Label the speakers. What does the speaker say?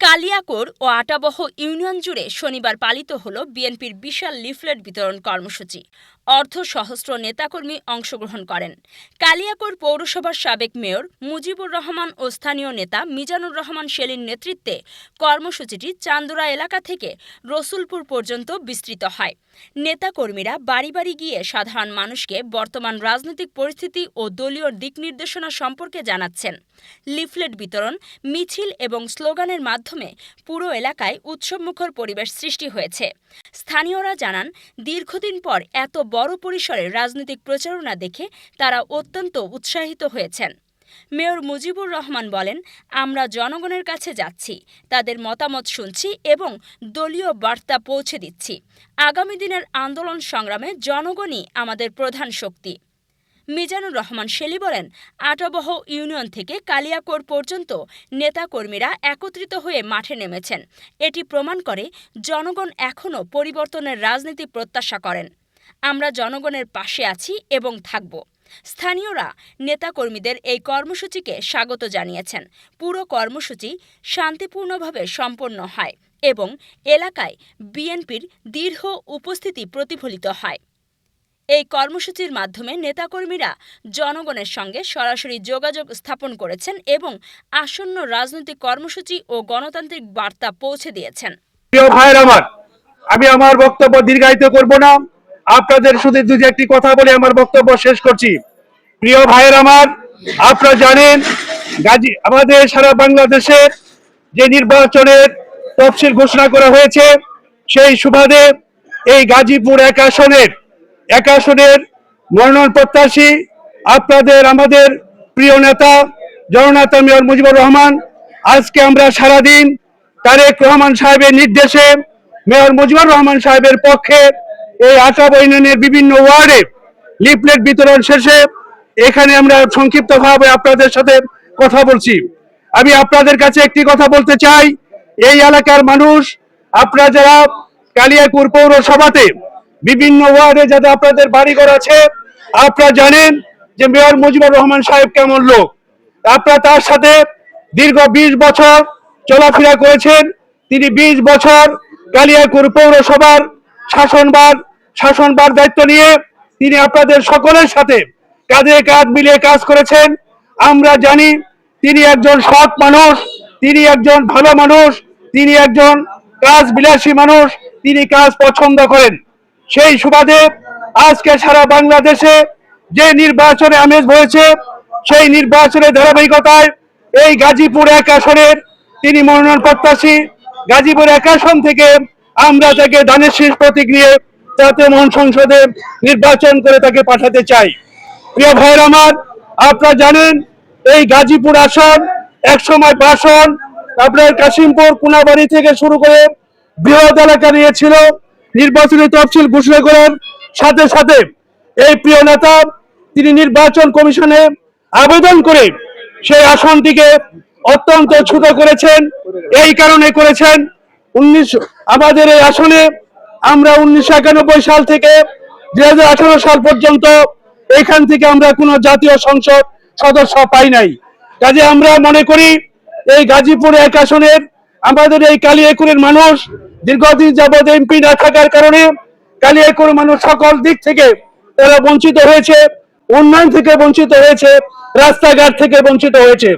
Speaker 1: কালিয়াকোর ও আটাবহ union জুড়ে শনিবার পালিত হল বিএনপির বিশাল লিফলেট বিতরণ কর্মসূচি। অর্ধ সহস্র নেতাকর্মী অংশগ্রহণ করেন। কালিয়াকোর পৌরসভার সাবেক মেয়র মুজিবুর রহমান ও স্থানীয় নেতা মিজানুর রহমান সেলির নেতৃত্বে কর্মসূচিটি চান্দুরা এলাকা থেকে রসুলপুর পর্যন্ত বিস্তৃত হয়। নেতাকর্মীরা বাড়ি বাড়ি গিয়ে সাধারণ মানুষকে বর্তমান রাজনৈতিক পরিস্থিতি ও দলীয় দিক নির্দেশনা সম্পর্কে জানাচ্ছেন। লিফলেট বিতরণ, মিছিল এবং স্লোগানের মাধ্যমে পুরো এলাকায় উৎসবমুখর পরিবেশ সৃষ্টি হয়েছে। স্থানীয়রা জানান, দীর্ঘদিন পর এত বড় পরিসরে রাজনৈতিক প্রচারণা দেখে তারা অত্যন্ত উৎসাহিত হয়েছেন। মেয়র মুজিবুর রহমান বলেন, আমরা জনগণের কাছে যাচ্ছি, তাদের মতামত শুনছি এবং দলীয় বার্তা পৌঁছে দিচ্ছি। আগামী দিনের আন্দোলন সংগ্রামে জনগণই আমাদের প্রধান শক্তি। মিজানুর রহমান শেলি বলেন, আটাবহ ইউনিয়ন থেকে কালিয়াকোর পর্যন্ত নেতাকর্মীরা একত্রিত হয়ে মাঠে নেমেছেন। এটি প্রমাণ করে জনগণ এখনও পরিবর্তনের রাজনীতি প্রত্যাশা করেন। আমরা জনগণের পাশে আছি এবং থাকব। স্থানীয়রা নেতাকর্মীদের এই কর্মসূচিকে স্বাগত জানিয়েছেন। পুরো কর্মসূচি শান্তিপূর্ণভাবে সম্পন্ন হয় এবং এলাকায় বিএনপির দীর্ঘ উপস্থিতি প্রতিফলিত হয়। এই কর্মসূচির মাধ্যমে নেতাকর্মীরা জনগণের সঙ্গে সরাসরি যোগাযোগ স্থাপন করেছেন এবং আসন্ন রাজনৈতিক কর্মসূচি ও গণতান্ত্রিক বার্তা পৌঁছে দিয়েছেন।
Speaker 2: আমার, আমি আমার বক্তব্য দীর্ঘায়িত করব না। আপনাদের শুধু দুই একটি কথা বলে, আমার বক্তব্য শেষ করছি। প্রিয় ভাইয়ের আমার, আপনারা জানেন, গাজী, আমাদের সারা বাংলাদেশের যে নির্বাচনের তফসিল ঘোষণা করা হয়েছে, সেই সুবাদে এই গাজীপুর এক আসনের এক আসনের মনোনয়ন প্রত্যাশী আপনাদের, আমাদের প্রিয় নেতা, জননেতা মেয়র মুজিবুর রহমান, আজকে আমরা সারাদিন তারেক রহমান সাহেবের নির্দেশে, মেয়র মুজিবুর রহমান সাহেবের পক্ষে এই আটাব ইউনিয়নের বিভিন্ন ওয়ার্ডে লিফলেট বিতরণ শেষে এখানে আমরা সংক্ষিপ্তভাবে আপনাদের সাথে কথা বলছি। আমি আপনাদের কাছে একটি কথা বলতে চাই। এই এলাকার মানুষ, আপনারা যারা কালিয়াকুর পৌরসভাতে বিভিন্ন ওয়ার্ডে যাতে আপনাদের বাড়িঘর আছে, আপনারা জানেন যে মেয়র মুজিবুর রহমান সাহেব কেমন লোক। আপনারা তার সাথে দীর্ঘ বিশ বছর চলাফেরা করেছেন। তিনি বিশ বছর কালিয়াকুর পৌরসভার শাসনবার শাসনবার দায়িত্ব নিয়ে তিনি আপনাদের সকলের সাথে কাঁধে কাঁধ মিলিয়ে কাজ করেছেন। আমরা জানি তিনি একজন সৎ মানুষ, তিনি একজন ভালো মানুষ, তিনি একজন কাজ বিলাসী মানুষ, তিনি কাজ পছন্দ করেন। সেই সুবাদে আজকে সারা বাংলাদেশে যে নির্বাচনে আমেজ হয়েছে, সেই নির্বাচনের ধারাবাহিকতায় এই গাজীপুর এক আসনের তিনি মনোনয়ন প্রত্যাশী গাজীপুর এক আসন থেকে আমরা তাকে দানের শীষ প্রতীক নিয়ে জাতীয় মহান সংসদে নির্বাচন করে তাকে পাঠাতে চাই। প্রিয় ভাইয়ের আমার, আপনারা জানেন, এই গাজীপুর আসন এক সময় বাসন আপনার কাশিমপুর কুনাবাড়ি থেকে শুরু করে বৃহৎ এলাকা নিয়েছিল। নির্বাচনী তফসিল ঘোষণা করার সাথে সাথে এই প্রিয় নেতা, তিনি নির্বাচন কমিশনে আবেদন করে সেই আসনটিকে অত্যন্ত ছোট করেছেন। এই কারণে করেছেন উনিশ আমাদের এই আসনে আমরা উনিশশো একানব্বই সাল থেকে দুই হাজার আঠারো সাল পর্যন্ত এখান থেকে আমরা কোনো জাতীয় সংসদ সদস্য পাই নাই। কাজে আমরা মনে করি এই গাজীপুর এক আসনের আমাদের এই কালিয়াকুরের মানুষ দীর্ঘদিন যাবৎ এমপি না থাকার কারণে কালিয়াকুর মানুষ সকল দিক থেকে তারা বঞ্চিত হয়েছে, উন্নয়ন থেকে বঞ্চিত হয়েছে, রাস্তাঘাট থেকে বঞ্চিত হয়েছে।